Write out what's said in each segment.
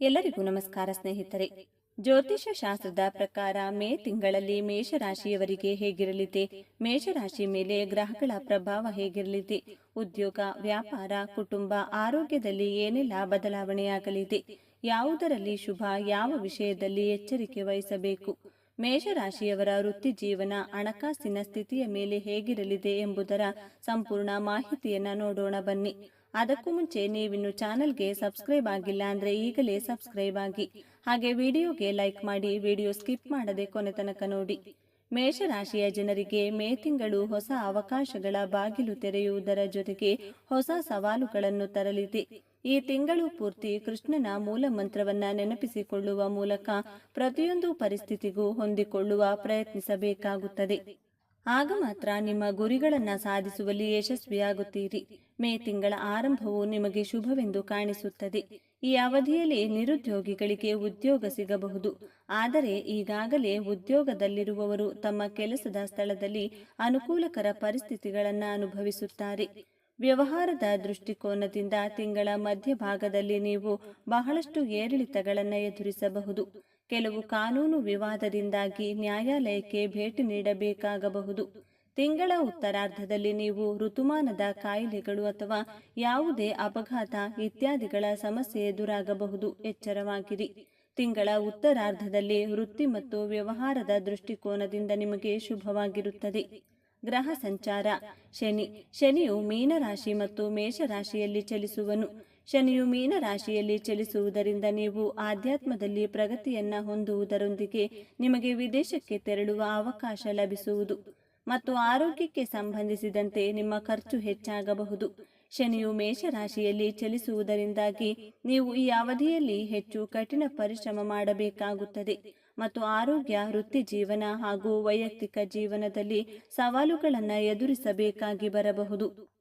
ಎಲ್ಲರಿಗೂ ನಮಸ್ಕಾರ ಸ್ನೇಹಿತರೆ. ಜ್ಯೋತಿಷ ಶಾಸ್ತ್ರದ ಪ್ರಕಾರ ಮೇ ತಿಂಗಳಲ್ಲಿ ಮೇಷರಾಶಿಯವರಿಗೆ ಹೇಗಿರಲಿದೆ? ಮೇಷರಾಶಿ ಮೇಲೆ ಗ್ರಹಗಳ ಪ್ರಭಾವ ಹೇಗಿರಲಿದೆ? ಉದ್ಯೋಗ, ವ್ಯಾಪಾರ, ಕುಟುಂಬ, ಆರೋಗ್ಯದಲ್ಲಿ ಏನೆಲ್ಲ ಬದಲಾವಣೆಯಾಗಲಿದೆ? ಯಾವುದರಲ್ಲಿ ಶುಭ, ಯಾವ ವಿಷಯದಲ್ಲಿ ಎಚ್ಚರಿಕೆ ವಹಿಸಬೇಕು? ಮೇಷರಾಶಿಯವರ ವೃತ್ತಿ ಜೀವನ ಹಣಕಾಸಿನ ಸ್ಥಿತಿಯ ಮೇಲೆ ಹೇಗಿರಲಿದೆ ಎಂಬುದರ ಸಂಪೂರ್ಣ ಮಾಹಿತಿಯನ್ನ ನೋಡೋಣ ಬನ್ನಿ. ಅದಕ್ಕೂ ಮುಂಚೆ ನೀವಿನ್ನು ಚಾನಲ್ಗೆ ಸಬ್ಸ್ಕ್ರೈಬ್ ಆಗಿಲ್ಲ ಅಂದ್ರೆ ಈಗಲೇ ಸಬ್ಸ್ಕ್ರೈಬ್ ಆಗಿ. ಹಾಗೆ ವಿಡಿಯೋಗೆ ಲೈಕ್ ಮಾಡಿ ವಿಡಿಯೋ ಸ್ಕಿಪ್ ಮಾಡದೆ ಕೊನೆ ತನಕ ನೋಡಿ. ಮೇಷರಾಶಿಯ ಜನರಿಗೆ ಮೇ ತಿಂಗಳು ಹೊಸ ಅವಕಾಶಗಳ ಬಾಗಿಲು ತೆರೆಯುವುದರ ಜೊತೆಗೆ ಹೊಸ ಸವಾಲುಗಳನ್ನು ತರಲಿದೆ. ಈ ತಿಂಗಳು ಪೂರ್ತಿ ಕೃಷ್ಣನ ಮೂಲ ಮಂತ್ರವನ್ನ ನೆನಪಿಸಿಕೊಳ್ಳುವ ಮೂಲಕ ಪ್ರತಿಯೊಂದು ಪರಿಸ್ಥಿತಿಗೂ ಹೊಂದಿಕೊಳ್ಳುವ ಪ್ರಯತ್ನಿಸಬೇಕಾಗುತ್ತದೆ. ಆಗ ಮಾತ್ರ ನಿಮ್ಮ ಗುರಿಗಳನ್ನು ಸಾಧಿಸುವಲ್ಲಿ ಯಶಸ್ವಿಯಾಗುತ್ತೀರಿ. ಮೇ ತಿಂಗಳ ಆರಂಭವು ನಿಮಗೆ ಶುಭವೆಂದು ಕಾಣಿಸುತ್ತದೆ. ಈ ಅವಧಿಯಲ್ಲಿ ನಿರುದ್ಯೋಗಿಗಳಿಗೆ ಉದ್ಯೋಗ ಸಿಗಬಹುದು. ಆದರೆ ಈಗಾಗಲೇ ಉದ್ಯೋಗದಲ್ಲಿರುವವರು ತಮ್ಮ ಕೆಲಸದ ಸ್ಥಳದಲ್ಲಿ ಅನುಕೂಲಕರ ಪರಿಸ್ಥಿತಿಗಳನ್ನು ಅನುಭವಿಸುತ್ತಾರೆ. ವ್ಯವಹಾರದ ದೃಷ್ಟಿಕೋನದಿಂದ ತಿಂಗಳ ಮಧ್ಯಭಾಗದಲ್ಲಿ ನೀವು ಬಹಳಷ್ಟು ಏರಿಳಿತಗಳನ್ನು ಎದುರಿಸಬಹುದು. ಕೆಲವು ಕಾನೂನು ವಿವಾದದಿಂದಾಗಿ ನ್ಯಾಯಾಲಯಕ್ಕೆ ಭೇಟಿ ನೀಡಬೇಕಾಗಬಹುದು. ತಿಂಗಳ ಉತ್ತರಾರ್ಧದಲ್ಲಿ ನೀವು ಋತುಮಾನದ ಕಾಯಿಲೆಗಳು ಅಥವಾ ಯಾವುದೇ ಅಪಘಾತ ಇತ್ಯಾದಿಗಳ ಸಮಸ್ಯೆ ಎದುರಾಗಬಹುದು, ಎಚ್ಚರವಾಗಿರಿ. ತಿಂಗಳ ಉತ್ತರಾರ್ಧದಲ್ಲಿ ವೃತ್ತಿ ಮತ್ತು ವ್ಯವಹಾರದ ದೃಷ್ಟಿಕೋನದಿಂದ ನಿಮಗೆ ಶುಭವಾಗಿರುತ್ತದೆ. ಗ್ರಹ ಸಂಚಾರ. ಶನಿ, ಶನಿಯು ಮೀನರಾಶಿ ಮತ್ತು ಮೇಷರಾಶಿಯಲ್ಲಿ ಚಲಿಸುವನು. ಶನಿಯು ಮೀನರಾಶಿಯಲ್ಲಿ ಚಲಿಸುವುದರಿಂದ ನೀವು ಆಧ್ಯಾತ್ಮದಲ್ಲಿ ಪ್ರಗತಿಯನ್ನ ಹೊಂದುವುದರೊಂದಿಗೆ ನಿಮಗೆ ವಿದೇಶಕ್ಕೆ ತೆರಳುವ ಅವಕಾಶ ಲಭಿಸುವುದು ಮತ್ತು ಆರೋಗ್ಯಕ್ಕೆ ಸಂಬಂಧಿಸಿದಂತೆ ನಿಮ್ಮ ಖರ್ಚು ಹೆಚ್ಚಾಗಬಹುದು. ಶನಿಯು ಮೇಷರಾಶಿಯಲ್ಲಿ ಚಲಿಸುವುದರಿಂದಾಗಿ ನೀವು ಈ ಅವಧಿಯಲ್ಲಿ ಹೆಚ್ಚು ಕಠಿಣ ಪರಿಶ್ರಮ ಮಾಡಬೇಕಾಗುತ್ತದೆ ಮತ್ತು ಆರೋಗ್ಯ, ವೃತ್ತಿ ಜೀವನ ಹಾಗೂ ವೈಯಕ್ತಿಕ ಜೀವನದಲ್ಲಿ ಸವಾಲುಗಳನ್ನು ಎದುರಿಸಬೇಕಾಗಿ ಬರಬಹುದು.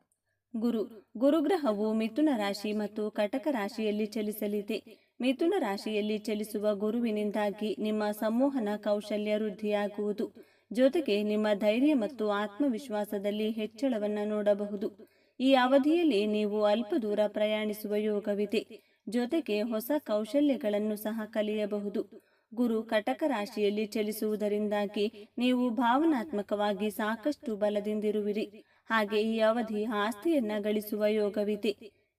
ಗುರು. ಗುರುಗ್ರಹವು ಮಿಥುನ ರಾಶಿ ಮತ್ತು ಕಟಕ ರಾಶಿಯಲ್ಲಿ ಚಲಿಸಲಿದೆ. ಮಿಥುನ ರಾಶಿಯಲ್ಲಿ ಚಲಿಸುವ ಗುರುವಿನಿಂದಾಗಿ ನಿಮ್ಮ ಸಂಮೋಹನ ಕೌಶಲ್ಯ ವೃದ್ಧಿಯಾಗುವುದು. ಜೊತೆಗೆ ನಿಮ್ಮ ಧೈರ್ಯ ಮತ್ತು ಆತ್ಮವಿಶ್ವಾಸದಲ್ಲಿ ಹೆಚ್ಚಳವನ್ನು ನೋಡಬಹುದು. ಈ ಅವಧಿಯಲ್ಲಿ ನೀವು ಅಲ್ಪ ದೂರ ಪ್ರಯಾಣಿಸುವ ಯೋಗವಿದೆ. ಜೊತೆಗೆ ಹೊಸ ಕೌಶಲ್ಯಗಳನ್ನು ಸಹ ಕಲಿಯಬಹುದು. ಗುರು ಕಟಕ ರಾಶಿಯಲ್ಲಿ ಚಲಿಸುವುದರಿಂದಾಗಿ ನೀವು ಭಾವನಾತ್ಮಕವಾಗಿ ಸಾಕಷ್ಟು ಬಲದಿಂದಿರುವಿರಿ. ಹಾಗೆ ಈ ಅವಧಿ ಆಸ್ತಿಯನ್ನ ಗಳಿಸುವ ಯೋಗವಿದೆ.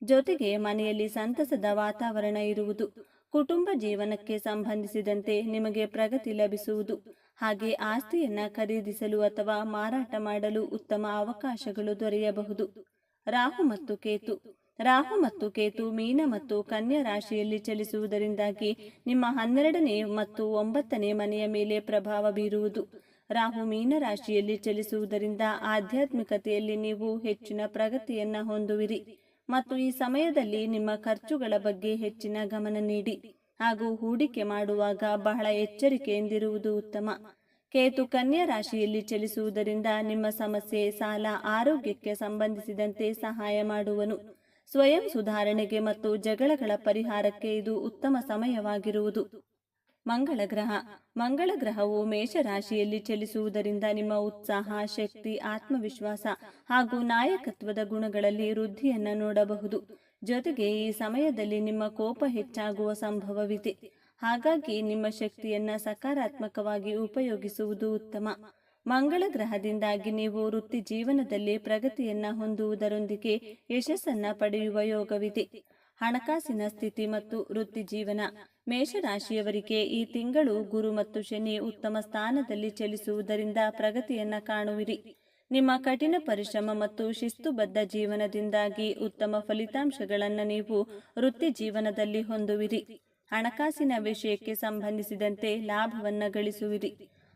ಜೊತೆಗೆ ಮನೆಯಲ್ಲಿ ಸಂತಸದ ವಾತಾವರಣ ಇರುವುದು. ಕುಟುಂಬ ಜೀವನಕ್ಕೆ ಸಂಬಂಧಿಸಿದಂತೆ ನಿಮಗೆ ಪ್ರಗತಿ ಲಭಿಸುವುದು. ಹಾಗೆ ಆಸ್ತಿಯನ್ನ ಖರೀದಿಸಲು ಅಥವಾ ಮಾರಾಟ ಮಾಡಲು ಉತ್ತಮ ಅವಕಾಶಗಳು ದೊರೆಯಬಹುದು. ರಾಹು ಮತ್ತು ಕೇತು. ರಾಹು ಮತ್ತು ಕೇತು ಮೀನ ಮತ್ತು ಕನ್ಯಾ ರಾಶಿಯಲ್ಲಿ ಚಲಿಸುವುದರಿಂದಾಗಿ ನಿಮ್ಮ ಹನ್ನೆರಡನೇ ಮತ್ತು ಒಂಬತ್ತನೇ ಮನೆಯ ಮೇಲೆ ಪ್ರಭಾವ ಬೀರುವುದು. ರಾಹು ಮೀನ ರಾಶಿಯಲ್ಲಿ ಚಲಿಸುವುದರಿಂದ ಆಧ್ಯಾತ್ಮಿಕತೆಯಲ್ಲಿ ನೀವು ಹೆಚ್ಚಿನ ಪ್ರಗತಿಯನ್ನ ಹೊಂದುವಿರಿ. ಮತ್ತು ಈ ಸಮಯದಲ್ಲಿ ನಿಮ್ಮ ಖರ್ಚುಗಳ ಬಗ್ಗೆ ಹೆಚ್ಚಿನ ಗಮನ ನೀಡಿ. ಹಾಗೂ ಹೂಡಿಕೆ ಮಾಡುವಾಗ ಬಹಳ ಎಚ್ಚರಿಕೆಯಿಂದಿರುವುದು ಉತ್ತಮ. ಕೇತು ಕನ್ಯಾ ರಾಶಿಯಲ್ಲಿ ಚಲಿಸುವುದರಿಂದ ನಿಮ್ಮ ಸಮಸ್ಯೆ ಸಾಲ ಆರೋಗ್ಯಕ್ಕೆ ಸಂಬಂಧಿಸಿದಂತೆ ಸಹಾಯ ಮಾಡುವನು. ಸ್ವಯಂ ಸುಧಾರಣೆಗೆ ಮತ್ತು ಜಗಳಗಳ ಪರಿಹಾರಕ್ಕೆ ಇದು ಉತ್ತಮ ಸಮಯವಾಗಿರುವುದು. ಮಂಗಳ ಗ್ರಹ. ಮಂಗಳ ಗ್ರಹವು ಮೇಷರಾಶಿಯಲ್ಲಿ ಚಲಿಸುವುದರಿಂದ ನಿಮ್ಮ ಉತ್ಸಾಹ, ಶಕ್ತಿ, ಆತ್ಮವಿಶ್ವಾಸ ಹಾಗೂ ನಾಯಕತ್ವದ ಗುಣಗಳಲ್ಲಿ ವೃದ್ಧಿಯನ್ನು ನೋಡಬಹುದು. ಜೊತೆಗೆ ಈ ಸಮಯದಲ್ಲಿ ನಿಮ್ಮ ಕೋಪ ಹೆಚ್ಚಾಗುವ ಸಂಭವವಿದೆ. ಹಾಗಾಗಿ ನಿಮ್ಮ ಶಕ್ತಿಯನ್ನ ಸಕಾರಾತ್ಮಕವಾಗಿ ಉಪಯೋಗಿಸುವುದು ಉತ್ತಮ. ಮಂಗಳ ಗ್ರಹದಿಂದಾಗಿ ನೀವು ವೃತ್ತಿ ಜೀವನದಲ್ಲಿ ಪ್ರಗತಿಯನ್ನ ಹೊಂದುವುದರೊಂದಿಗೆ ಯಶಸ್ಸನ್ನ ಪಡೆಯುವ ಯೋಗವಿದೆ. ಹಣಕಾಸಿನ ಸ್ಥಿತಿ ಮತ್ತು ವೃತ್ತಿ ಜೀವನ. ಮೇಷರಾಶಿಯವರಿಗೆ ಈ ತಿಂಗಳು ಗುರು ಮತ್ತು ಶನಿ ಉತ್ತಮ ಸ್ಥಾನದಲ್ಲಿ ಚಲಿಸುವುದರಿಂದ ಪ್ರಗತಿಯನ್ನ ಕಾಣುವಿರಿ. ನಿಮ್ಮ ಕಠಿಣ ಪರಿಶ್ರಮ ಮತ್ತು ಶಿಸ್ತುಬದ್ಧ ಜೀವನದಿಂದಾಗಿ ಉತ್ತಮ ಫಲಿತಾಂಶಗಳನ್ನು ನೀವು ವೃತ್ತಿ ಜೀವನದಲ್ಲಿ ಹೊಂದುವಿರಿ. ಹಣಕಾಸಿನ ವಿಷಯಕ್ಕೆ ಸಂಬಂಧಿಸಿದಂತೆ ಲಾಭವನ್ನು ಗಳಿಸುವಿರಿ.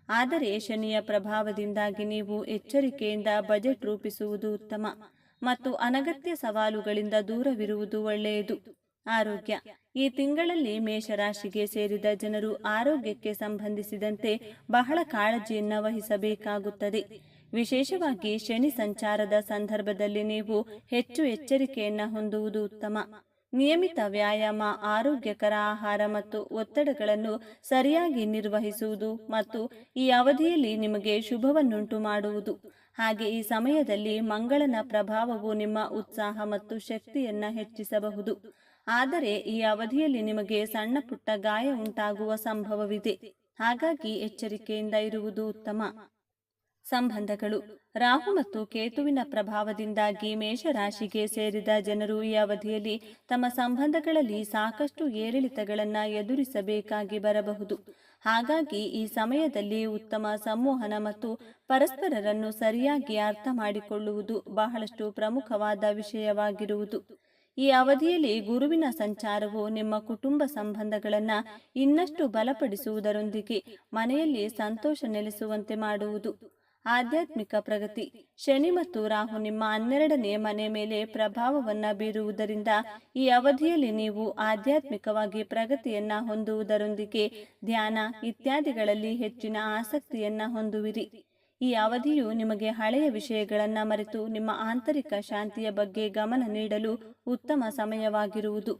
ಆದರೆ ಶನಿಯ ಪ್ರಭಾವದಿಂದಾಗಿ ನೀವು ಎಚ್ಚರಿಕೆಯಿಂದ ಬಜೆಟ್ ರೂಪಿಸುವುದು ಉತ್ತಮ ಮತ್ತು ಅನಗತ್ಯ ಸವಾಲುಗಳಿಂದ ದೂರವಿರುವುದು ಒಳ್ಳೆಯದು. ಆರೋಗ್ಯ. ಈ ತಿಂಗಳಲ್ಲಿ ಮೇಷರಾಶಿಗೆ ಸೇರಿದ ಜನರು ಆರೋಗ್ಯಕ್ಕೆ ಸಂಬಂಧಿಸಿದಂತೆ ಬಹಳ ಕಾಳಜಿಯನ್ನು ವಹಿಸಬೇಕಾಗುತ್ತದೆ. ವಿಶೇಷವಾಗಿ ಶನಿ ಸಂಚಾರದ ಸಂದರ್ಭದಲ್ಲಿ ನೀವು ಹೆಚ್ಚು ಎಚ್ಚರಿಕೆಯನ್ನು ಹೊಂದುವುದು ಉತ್ತಮ. ನಿಯಮಿತ ವ್ಯಾಯಾಮ, ಆರೋಗ್ಯಕರ ಆಹಾರ ಮತ್ತು ಒತ್ತಡಗಳನ್ನು ಸರಿಯಾಗಿ ನಿರ್ವಹಿಸುವುದು ಮತ್ತು ಈ ಅವಧಿಯಲ್ಲಿ ನಿಮಗೆ ಶುಭವನ್ನುಂಟು ಮಾಡುವುದು. ಹಾಗೆ ಈ ಸಮಯದಲ್ಲಿ ಮಂಗಳನ ಪ್ರಭಾವವು ನಿಮ್ಮ ಉತ್ಸಾಹ ಮತ್ತು ಶಕ್ತಿಯನ್ನು ಹೆಚ್ಚಿಸಬಹುದು. ಆದರೆ ಈ ಅವಧಿಯಲ್ಲಿ ನಿಮಗೆ ಸಣ್ಣ ಪುಟ್ಟ ಗಾಯ ಉಂಟಾಗುವ ಸಂಭವವಿದೆ. ಹಾಗಾಗಿ ಎಚ್ಚರಿಕೆಯಿಂದ ಇರುವುದು ಉತ್ತಮ. ಸಂಬಂಧಗಳು. ರಾಹು ಮತ್ತು ಕೇತುವಿನ ಪ್ರಭಾವದಿಂದಾಗಿ ಮೇಷರಾಶಿಗೆ ಸೇರಿದ ಜನರು ಈ ಅವಧಿಯಲ್ಲಿ ತಮ್ಮ ಸಂಬಂಧಗಳಲ್ಲಿ ಸಾಕಷ್ಟು ಏರಿಳಿತಗಳನ್ನು ಎದುರಿಸಬೇಕಾಗಿ ಬರಬಹುದು. ಹಾಗಾಗಿ ಈ ಸಮಯದಲ್ಲಿ ಉತ್ತಮ ಸಂವಹನ ಮತ್ತು ಪರಸ್ಪರರನ್ನು ಸರಿಯಾಗಿ ಅರ್ಥ ಮಾಡಿಕೊಳ್ಳುವುದು ಬಹಳಷ್ಟು ಪ್ರಮುಖವಾದ ವಿಷಯವಾಗಿರುವುದು. ಈ ಅವಧಿಯಲ್ಲಿ ಗುರುವಿನ ಸಂಚಾರವು ನಿಮ್ಮ ಕುಟುಂಬ ಸಂಬಂಧಗಳನ್ನು ಇನ್ನಷ್ಟು ಬಲಪಡಿಸುವುದರೊಂದಿಗೆ ಮನೆಯಲ್ಲಿ ಸಂತೋಷ ನೆಲೆಸುವಂತೆ ಮಾಡುವುದು. ಆಧ್ಯಾತ್ಮಿಕ ಪ್ರಗತಿ. ಶನಿ ಮತ್ತು ರಾಹು ನಿಮ್ಮ ಹನ್ನೆರಡನೇ ಮನೆ ಮೇಲೆ ಪ್ರಭಾವವನ್ನು ಬೀರುವುದರಿಂದ ಈ ಅವಧಿಯಲ್ಲಿ ನೀವು ಆಧ್ಯಾತ್ಮಿಕವಾಗಿ ಪ್ರಗತಿಯನ್ನ ಹೊಂದುವುದರೊಂದಿಗೆ ಧ್ಯಾನ ಇತ್ಯಾದಿಗಳಲ್ಲಿ ಹೆಚ್ಚಿನ ಆಸಕ್ತಿಯನ್ನ ಹೊಂದುವಿರಿ. ಈ ಅವಧಿಯು ನಿಮಗೆ ಹಳೆಯ ವಿಷಯಗಳನ್ನು ಮರೆತು ನಿಮ್ಮ ಆಂತರಿಕ ಶಾಂತಿಯ ಬಗ್ಗೆ ಗಮನ ನೀಡಲು ಉತ್ತಮ ಸಮಯವಾಗಿರುವುದು.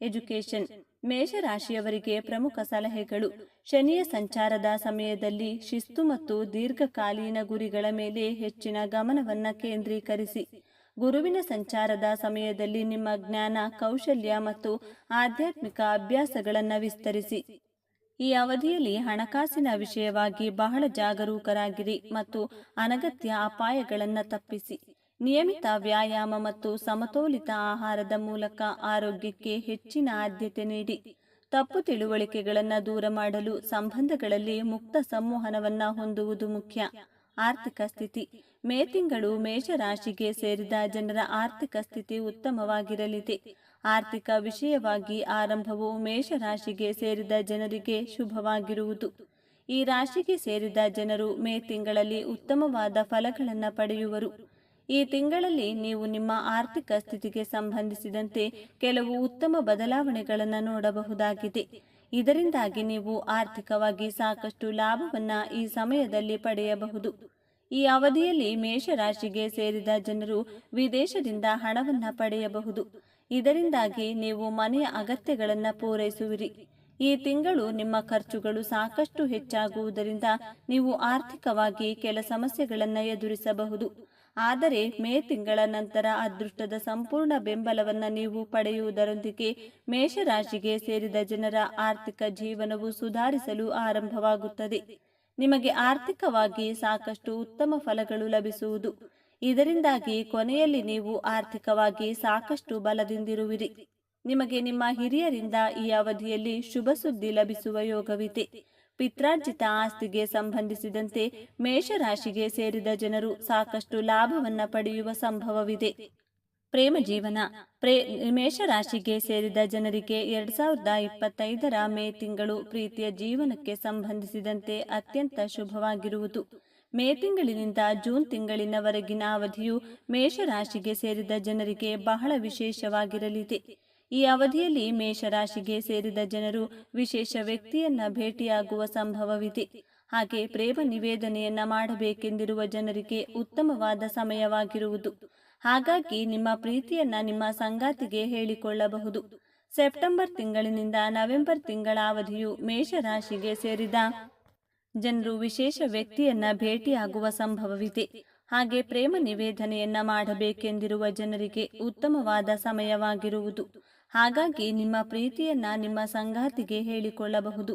ಎಜುಕೇಶನ್ ಮೇಷರಾಶಿಯವರಿಗೆ ಪ್ರಮುಖ ಸಲಹೆಗಳು. ಶನಿಯ ಸಂಚಾರದ ಸಮಯದಲ್ಲಿ ಶಿಸ್ತು ಮತ್ತು ದೀರ್ಘಕಾಲೀನ ಗುರಿಗಳ ಮೇಲೆ ಹೆಚ್ಚಿನ ಗಮನವನ್ನು ಕೇಂದ್ರೀಕರಿಸಿ. ಗುರುವಿನ ಸಂಚಾರದ ಸಮಯದಲ್ಲಿ ನಿಮ್ಮ ಜ್ಞಾನ, ಕೌಶಲ್ಯ ಮತ್ತು ಆಧ್ಯಾತ್ಮಿಕ ಅಭ್ಯಾಸಗಳನ್ನು ವಿಸ್ತರಿಸಿ. ಈ ಅವಧಿಯಲ್ಲಿ ಹಣಕಾಸಿನ ವಿಷಯವಾಗಿ ಬಹಳ ಜಾಗರೂಕರಾಗಿರಿ ಮತ್ತು ಅನಗತ್ಯ ಅಪಾಯಗಳನ್ನು ತಪ್ಪಿಸಿ. ನಿಯಮಿತ ವ್ಯಾಯಾಮ ಮತ್ತು ಸಮತೋಲಿತ ಆಹಾರದ ಮೂಲಕ ಆರೋಗ್ಯಕ್ಕೆ ಹೆಚ್ಚಿನ ಆದ್ಯತೆ ನೀಡಿ. ತಪ್ಪು ತಿಳುವಳಿಕೆಗಳನ್ನು ದೂರ ಮಾಡಲು ಸಂಬಂಧಗಳಲ್ಲಿ ಮುಕ್ತ ಸಂವಹನವನ್ನು ಹೊಂದುವುದು ಮುಖ್ಯ. ಆರ್ಥಿಕ ಸ್ಥಿತಿ. ಮೇ ತಿಂಗಳು ಮೇಷರಾಶಿಗೆ ಸೇರಿದ ಜನರ ಆರ್ಥಿಕ ಸ್ಥಿತಿ ಉತ್ತಮವಾಗಿರಲಿದೆ. ಆರ್ಥಿಕ ವಿಷಯವಾಗಿ ಆರಂಭವು ಮೇಷರಾಶಿಗೆ ಸೇರಿದ ಜನರಿಗೆ ಶುಭವಾಗಿರುವುದು. ಈ ರಾಶಿಗೆ ಸೇರಿದ ಜನರು ಮೇ ತಿಂಗಳಲ್ಲಿ ಉತ್ತಮವಾದ ಫಲಗಳನ್ನು ಪಡೆಯುವರು. ಈ ತಿಂಗಳಲ್ಲಿ ನೀವು ನಿಮ್ಮ ಆರ್ಥಿಕ ಸ್ಥಿತಿಗೆ ಸಂಬಂಧಿಸಿದಂತೆ ಕೆಲವು ಉತ್ತಮ ಬದಲಾವಣೆಗಳನ್ನು ನೋಡಬಹುದಾಗಿದೆ. ಇದರಿಂದಾಗಿ ನೀವು ಆರ್ಥಿಕವಾಗಿ ಸಾಕಷ್ಟು ಲಾಭವನ್ನು ಈ ಸಮಯದಲ್ಲಿ ಪಡೆಯಬಹುದು. ಈ ಅವಧಿಯಲ್ಲಿ ಮೇಷರಾಶಿಗೆ ಸೇರಿದ ಜನರು ವಿದೇಶದಿಂದ ಹಣವನ್ನು ಪಡೆಯಬಹುದು. ಇದರಿಂದಾಗಿ ನೀವು ಮನೆಯ ಅಗತ್ಯಗಳನ್ನು ಪೂರೈಸುವಿರಿ. ಈ ತಿಂಗಳು ನಿಮ್ಮ ಖರ್ಚುಗಳು ಸಾಕಷ್ಟು ಹೆಚ್ಚಾಗುವುದರಿಂದ ನೀವು ಆರ್ಥಿಕವಾಗಿ ಕೆಲ ಸಮಸ್ಯೆಗಳನ್ನು ಎದುರಿಸಬಹುದು. ಆದರೆ ಮೇ ತಿಂಗಳ ನಂತರ ಅದೃಷ್ಟದ ಸಂಪೂರ್ಣ ಬೆಂಬಲವನ್ನು ನೀವು ಪಡೆಯುವುದರೊಂದಿಗೆ ಮೇಷರಾಶಿಗೆ ಸೇರಿದ ಜನರ ಆರ್ಥಿಕ ಜೀವನವು ಸುಧಾರಿಸಲು ಆರಂಭವಾಗುತ್ತದೆ. ನಿಮಗೆ ಆರ್ಥಿಕವಾಗಿ ಸಾಕಷ್ಟು ಉತ್ತಮ ಫಲಗಳು ಲಭಿಸುವುದು. ಇದರಿಂದಾಗಿ ಕೊನೆಯಲ್ಲಿ ನೀವು ಆರ್ಥಿಕವಾಗಿ ಸಾಕಷ್ಟು ಬಲದಿಂದಿರುವಿರಿ. ನಿಮಗೆ ನಿಮ್ಮ ಹಿರಿಯರಿಂದ ಈ ಅವಧಿಯಲ್ಲಿ ಶುಭ ಸುದ್ದಿ ಲಭಿಸುವ ಯೋಗವಿದೆ. ಪಿತ್ರಾರ್ಜಿತ ಆಸ್ತಿಗೆ ಸಂಬಂಧಿಸಿದಂತೆ ಮೇಷರಾಶಿಗೆ ಸೇರಿದ ಜನರು ಸಾಕಷ್ಟು ಲಾಭವನ್ನ ಪಡೆಯುವ ಸಂಭವವಿದೆ. ಪ್ರೇಮ ಜೀವನ. ಪ್ರೇ, ಮೇಷರಾಶಿಗೆ ಸೇರಿದ ಜನರಿಗೆ ಎರಡ್ ಸಾವಿರದ ಇಪ್ಪತ್ತೈದರ ಮೇ ತಿಂಗಳು ಪ್ರೀತಿಯ ಜೀವನಕ್ಕೆ ಸಂಬಂಧಿಸಿದಂತೆ ಅತ್ಯಂತ ಶುಭವಾಗಿರುವುದು. ಮೇ ತಿಂಗಳಿನಿಂದ ಜೂನ್ ತಿಂಗಳಿನವರೆಗಿನ ಅವಧಿಯು ಮೇಷರಾಶಿಗೆ ಸೇರಿದ ಜನರಿಗೆ ಬಹಳ ವಿಶೇಷವಾಗಿರಲಿದೆ. ಈ ಅವಧಿಯಲ್ಲಿ ಮೇಷರಾಶಿಗೆ ಸೇರಿದ ಜನರು ವಿಶೇಷ ವ್ಯಕ್ತಿಯನ್ನ ಭೇಟಿಯಾಗುವ ಸಂಭವವಿದೆ. ಹಾಗೆ ಪ್ರೇಮ ನಿವೇದನೆಯನ್ನ ಮಾಡಬೇಕೆಂದಿರುವ ಜನರಿಗೆ ಉತ್ತಮವಾದ ಸಮಯವಾಗಿರುವುದು. ಹಾಗಾಗಿ ನಿಮ್ಮ ಪ್ರೀತಿಯನ್ನ ನಿಮ್ಮ ಸಂಗಾತಿಗೆ ಹೇಳಿಕೊಳ್ಳಬಹುದು. ಸೆಪ್ಟೆಂಬರ್ ತಿಂಗಳಿನಿಂದ ನವೆಂಬರ್ ತಿಂಗಳ ಅವಧಿಯು ಮೇಷರಾಶಿಗೆ ಸೇರಿದ ಜನರು ವಿಶೇಷ ವ್ಯಕ್ತಿಯನ್ನ ಭೇಟಿಯಾಗುವ ಸಂಭವವಿದೆ. ಹಾಗೆ ಪ್ರೇಮ ನಿವೇದನೆಯನ್ನ ಮಾಡಬೇಕೆಂದಿರುವ ಜನರಿಗೆ ಉತ್ತಮವಾದ ಸಮಯವಾಗಿರುವುದು. ಹಾಗಾಗಿ ನಿಮ್ಮ ಪ್ರೀತಿಯನ್ನ ನಿಮ್ಮ ಸಂಗಾತಿಗೆ ಹೇಳಿಕೊಳ್ಳಬಹುದು.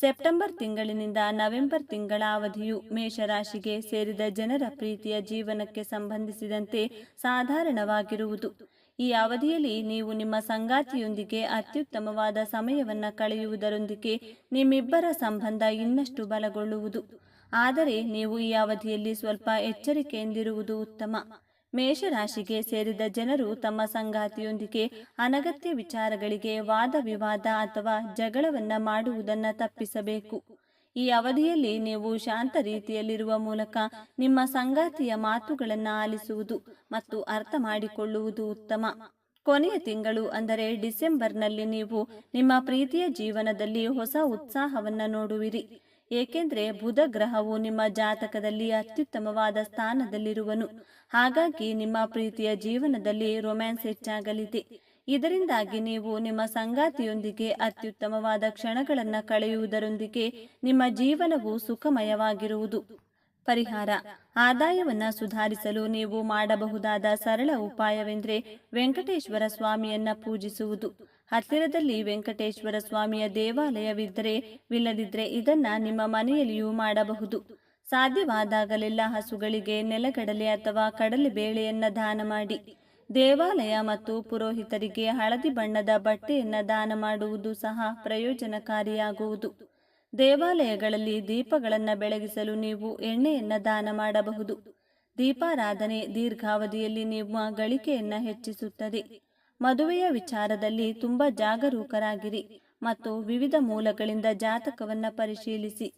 ಸೆಪ್ಟೆಂಬರ್ ತಿಂಗಳಿನಿಂದ ನವೆಂಬರ್ ತಿಂಗಳ ಅವಧಿಯು ಮೇಷರಾಶಿಗೆ ಸೇರಿದ ಜನರ ಪ್ರೀತಿಯ ಜೀವನಕ್ಕೆ ಸಂಬಂಧಿಸಿದಂತೆ ಸಾಧಾರಣವಾಗಿರುವುದು. ಈ ಅವಧಿಯಲ್ಲಿ ನೀವು ನಿಮ್ಮ ಸಂಗಾತಿಯೊಂದಿಗೆ ಅತ್ಯುತ್ತಮವಾದ ಸಮಯವನ್ನು ಕಳೆಯುವುದರೊಂದಿಗೆ ನಿಮ್ಮಿಬ್ಬರ ಸಂಬಂಧ ಇನ್ನಷ್ಟು ಬಲಗೊಳ್ಳುವುದು. ಆದರೆ ನೀವು ಈ ಅವಧಿಯಲ್ಲಿ ಸ್ವಲ್ಪ ಎಚ್ಚರಿಕೆಯಿಂದಿರುವುದು ಉತ್ತಮ. ಮೇಷರಾಶಿಗೆ ಸೇರಿದ ಜನರು ತಮ್ಮ ಸಂಗಾತಿಯೊಂದಿಗೆ ಅನಗತ್ಯ ವಿಚಾರಗಳಿಗೆ ವಾದ ವಿವಾದ ಅಥವಾ ಜಗಳವನ್ನು ಮಾಡುವುದನ್ನು ತಪ್ಪಿಸಬೇಕು. ಈ ಅವಧಿಯಲ್ಲಿ ನೀವು ಶಾಂತ ರೀತಿಯಲ್ಲಿರುವ ಮೂಲಕ ನಿಮ್ಮ ಸಂಗಾತಿಯ ಮಾತುಗಳನ್ನು ಆಲಿಸುವುದು ಮತ್ತು ಅರ್ಥ ಮಾಡಿಕೊಳ್ಳುವುದು ಉತ್ತಮ. ಕೊನೆಯ ತಿಂಗಳು, ಅಂದರೆ ಡಿಸೆಂಬರ್ನಲ್ಲಿ ನೀವು ನಿಮ್ಮ ಪ್ರೀತಿಯ ಜೀವನದಲ್ಲಿ ಹೊಸ ಉತ್ಸಾಹವನ್ನು ನೋಡುವಿರಿ. ಏಕೆಂದರೆ ಬುಧ ಗ್ರಹವು ನಿಮ್ಮ ಜಾತಕದಲ್ಲಿ ಅತ್ಯುತ್ತಮವಾದ ಸ್ಥಾನದಲ್ಲಿರುವನು. ಹಾಗಾಗಿ ನಿಮ್ಮ ಪ್ರೀತಿಯ ಜೀವನದಲ್ಲಿ ರೊಮ್ಯಾನ್ಸ್ ಹೆಚ್ಚಾಗಲಿದೆ. ಇದರಿಂದಾಗಿ ನೀವು ನಿಮ್ಮ ಸಂಗಾತಿಯೊಂದಿಗೆ ಅತ್ಯುತ್ತಮವಾದ ಕ್ಷಣಗಳನ್ನು ಕಳೆಯುವುದರೊಂದಿಗೆ ನಿಮ್ಮ ಜೀವನವು ಸುಖಮಯವಾಗಿರುವುದು. ಪರಿಹಾರ. ಆದಾಯವನ್ನು ಸುಧಾರಿಸಲು ನೀವು ಮಾಡಬಹುದಾದ ಸರಳ ಉಪಾಯವೆಂದರೆ ವೆಂಕಟೇಶ್ವರ ಸ್ವಾಮಿಯನ್ನ ಪೂಜಿಸುವುದು. ಹತ್ತಿರದಲ್ಲಿ ವೆಂಕಟೇಶ್ವರ ಸ್ವಾಮಿಯ ದೇವಾಲಯವಿದ್ದರೆ ವಿಲ್ಲದಿದ್ದರೆ ಇದನ್ನ ನಿಮ್ಮ ಮನೆಯಲ್ಲಿಯೂ ಮಾಡಬಹುದು. ಸಾಧ್ಯವಾದಾಗಲೆಲ್ಲ ಹಸುಗಳಿಗೆ ನೆಲಗಡಲೆ ಅಥವಾ ಕಡಲೆ ಬೇಳೆಯನ್ನ ದಾನ ಮಾಡಿ. ದೇವಾಲಯ ಮತ್ತು ಪುರೋಹಿತರಿಗೆ ಹಳದಿ ಬಣ್ಣದ ಬಟ್ಟೆಯನ್ನು ದಾನ ಮಾಡುವುದು ಸಹ ಪ್ರಯೋಜನಕಾರಿಯಾಗುವುದು. ದೇವಾಲಯಗಳಲ್ಲಿ ದೀಪಗಳನ್ನು ಬೆಳಗಿಸಲು ನೀವು ಎಣ್ಣೆಯನ್ನು ದಾನ ಮಾಡಬಹುದು. ದೀಪಾರಾಧನೆ ದೀರ್ಘಾವಧಿಯಲ್ಲಿ ನಿಮ್ಮ ಗಳಿಕೆಯನ್ನು ಹೆಚ್ಚಿಸುತ್ತದೆ. ಮದುವೆಯ ವಿಚಾರದಲ್ಲಿ ತುಂಬಾ ಜಾಗರೂಕರಾಗಿರಿ ಮತ್ತು ವಿವಿಧ ಮೂಲಗಳಿಂದ ಜಾತಕವನ್ನು ಪರಿಶೀಲಿಸಿ.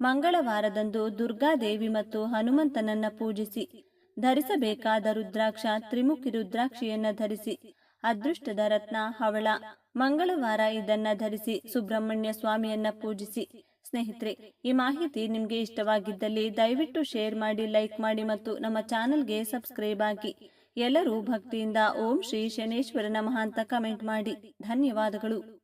ಮಂಗಳವಾರದಂದು ದುರ್ಗಾದೇವಿ ಮತ್ತು ಹನುಮಂತನನ್ನ ಪೂಜಿಸಿ. ಧರಿಸಬೇಕಾದ ರುದ್ರಾಕ್ಷ, ತ್ರಿಮುಖಿ ರುದ್ರಾಕ್ಷಿಯನ್ನ ಧರಿಸಿ, ಅದೃಷ್ಟದ ರತ್ನ, ಹವಳ, ಮಂಗಳವಾರ ಇದನ್ನ ಧರಿಸಿ, ಸುಬ್ರಹ್ಮಣ್ಯ ಸ್ವಾಮಿಯನ್ನ ಪೂಜಿಸಿ. ಸ್ನೇಹಿತರೆ, ಈ ಮಾಹಿತಿ ನಿಮಗೆ ಇಷ್ಟವಾಗಿದ್ದಲ್ಲಿ ದಯವಿಟ್ಟು ಶೇರ್ ಮಾಡಿ, ಲೈಕ್ ಮಾಡಿ ಮತ್ತು ನಮ್ಮ ಚಾನಲ್ಗೆ ಸಬ್ಸ್ಕ್ರೈಬ್ ಆಗಿ. ಎಲ್ಲರೂ ಭಕ್ತಿಯಿಂದ ಓಂ ಶ್ರೀ ಶನೇಶ್ವರ ನಮಃ ಅಂತ ಕಮೆಂಟ್ ಮಾಡಿ. ಧನ್ಯವಾದಗಳು.